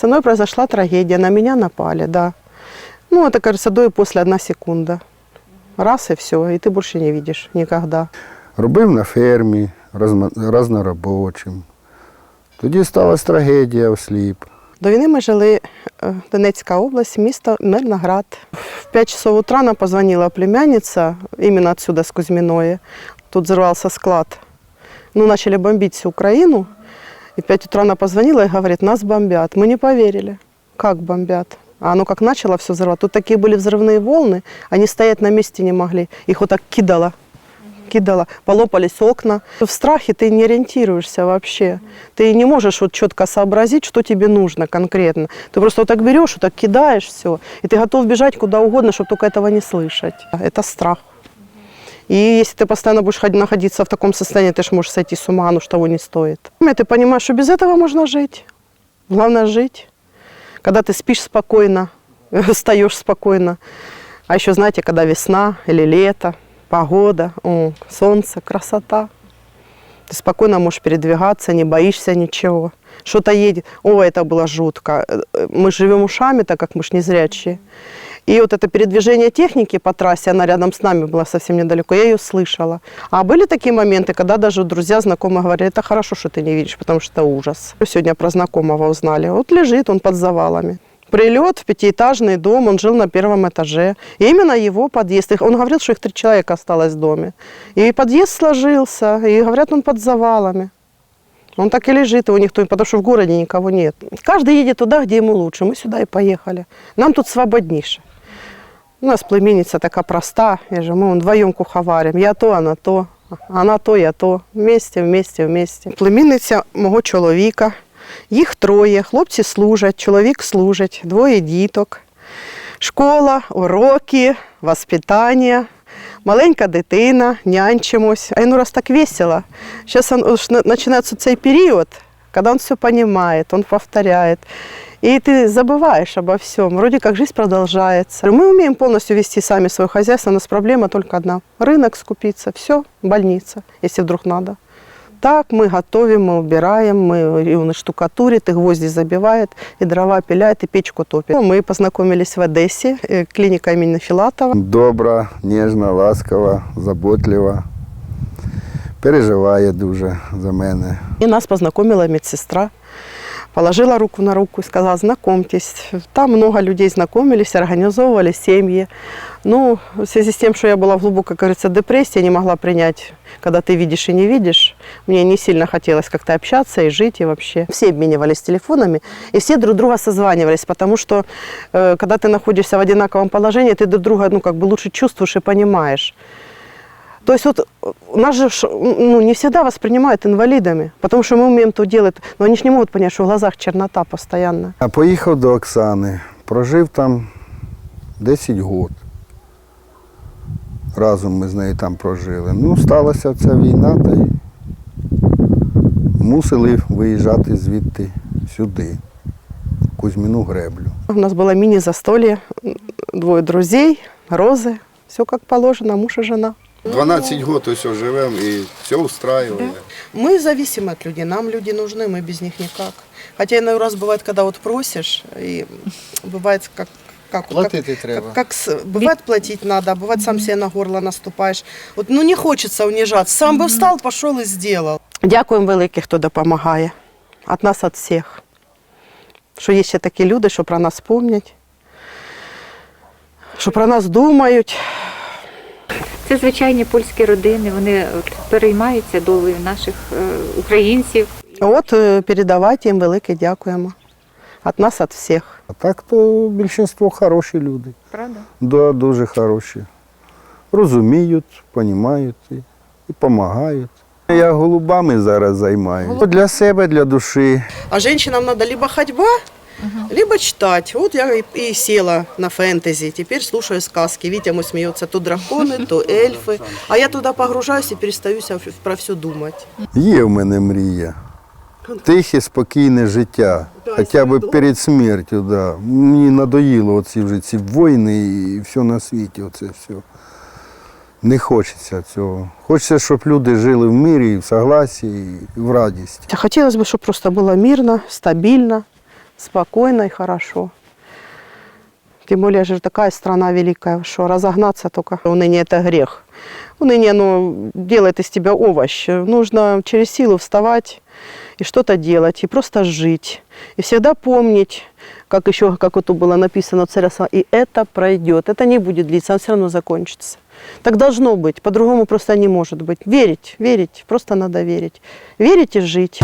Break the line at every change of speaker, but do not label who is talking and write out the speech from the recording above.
Со мной произошла трагедия, на меня напали, да. Ну, это, кажется, до и после одна секунда. Раз и все, и ты больше не видишь никогда.
Робив на фермі разноробочим. Тоді сталася трагедія осліп.
До війни ми жили е, Донецька область, місто Мирноград. В 5 часов утра нам позвонила племянница, именно отсюда, с Кузьминое. Тут взорвался склад. Ну, начали бомбить всю Украину. И в 5 утра она позвонила и говорит, нас бомбят. Мы не поверили. Как бомбят? А оно как начало все взрывать. Тут такие были взрывные волны, они стоять на месте не могли. Их вот так кидало кидала, полопались окна. В страхе ты не ориентируешься вообще. Ты не можешь вот четко сообразить, что тебе нужно конкретно. Ты просто вот так берешь, вот так кидаешь все, и ты готов бежать куда угодно, чтобы только этого не слышать. Это страх. И если ты постоянно будешь ходить- находиться в таком состоянии, ты же можешь сойти с ума, оно ж того не стоит. И ты понимаешь, что без этого можно жить. Главное жить. Когда ты спишь спокойно, встаешь спокойно. А еще, знаете, когда весна или лето, погода, о, солнце, красота. Ты спокойно можешь передвигаться, не боишься ничего. Что-то едет. О, это было жутко. Э, э, Мы живем ушами, так как мы ж не зрячие. И вот это передвижение техники по трассе, она рядом с нами была совсем недалеко, я ее слышала. А были такие моменты, когда даже друзья, знакомые говорили, это хорошо, что ты не видишь, потому что ужас. Сегодня про знакомого узнали. Вот лежит он под завалами. Прилет в пятиэтажный дом, он жил на первом этаже. И именно его подъезд. Он говорил, что их три человека осталось в доме. И подъезд сложился, и говорят, он под завалами. Он так и лежит, его никто, потому что в городе никого нет. Каждый едет туда, где ему лучше. Мы сюда и поехали. Нам тут свободнейше. У нас племінниця така проста, я же, ми вдвоєм куховарим. Я то, вона то, вона то, я то. Вместе, вместе, вместе. Племінниця мого чоловіка. Їх троє, хлопці служать, чоловік служить, двоє діток. Школа, уроки, воспитання, маленька дитина, нянчимось. А ну раз так весело. Зараз починається цей період, когда он все понимает, он повторяет. И ты забываешь обо всем. Вроде как жизнь продолжается. Мы умеем полностью вести сами свое хозяйство. У нас проблема только одна. Рынок скупиться. Все, больница, если вдруг надо. Так, мы готовим, мы убираем, мы, и он и штукатурит, и гвозди забивает, и дрова пиляет, и печку топит. Мы познакомились в Одессе, э, клиника имени Филатова.
Добра, ніжна, ласкава, заботлива. Переживає дуже за мене.
И нас познакомила медсестра. Положила руку на руку и сказала, знакомьтесь. Там много людей знакомились, организовывали семьи. Ну, в связи с тем, что я была в глубокой, как говорится, депрессии, не могла принять, когда ты видишь и не видишь. Мне не сильно хотелось как-то общаться и жить, и вообще. Все обменивались телефонами, и все друг друга созванивались, потому что, э, когда ты находишься в одинаковом положении, ты друг друга, ну, как бы лучше чувствуешь и понимаешь. То есть вот э, нас же ш- ну, не всегда воспринимают инвалидами, потому что мы умеем то делать, но они же не могут понять, что в глазах чернота постоянно.
А поїхав до Оксани, прожив там 10 років. Разом ми з нею там прожили. Ну, сталася ця війна, та й мусили виїжджати звідти сюди, в Кузьміну греблю.
У нас было мини-застолье, м, двое друзей, розы, все как положено, муж и жена.
12 років ось живемо і все устраює.
Мы зависимы от людей, нам люди нужны, мы без них никак. Хотя иной раз бывает, когда вот просишь, и бывает как как, вот, как,
Платити треба.
как, как с- бывает платить надо, а бывает сам себе на горло наступаешь. Вот, ну не хочется унижаться. Сам бы встал, пошел и сделал. Дякуємо велике, хто допомагає. От нас, от всіх. Що є ще такі люди, що про нас пам'ятають, що про нас думають.
Це звичайні польські родини. Вони от переймаються долею наших е, українців.
От е, передавайте їм велике дякуємо. От нас, от всіх.
А так то більшість хороші люди.
Правда?
Да, дуже хороші. Розуміють, розуміють і допомагають. Я голубами зараз займаюся. Для себе, для душі.
А женщинам надо либо ходьба, либо читать. Вот я и, и села на фэнтези. Теперь слушаю сказки. Витя мой смеется. То драконы, то эльфы. А я туда погружаюсь и перестаю ся- про все думать.
Є в мене мрія. Тихе, спокійне життя.
Да,
Хоча б
свідомо.
перед смертю. Да. Мені надоїло оці вже ці війни і все на світі. Оце все. Не хочеться цього. Хочеться, щоб люди жили в мирі, в согласі і в радісті.
Хотелось бы, чтобы просто было мирно, стабильно, Спокойно и хорошо. Тем более же такая страна великая, что разогнаться только. Уныние – это грех. Уныние, оно делает из тебя овощ. Нужно через силу вставать и что-то делать, и просто жить. И всегда помнить, как еще, как тут было написано, царя и это пройдет. Это не будет длиться, оно все равно закончится. Так должно быть, по-другому просто не может быть. Верить, верить, просто надо верить. Верить и жить.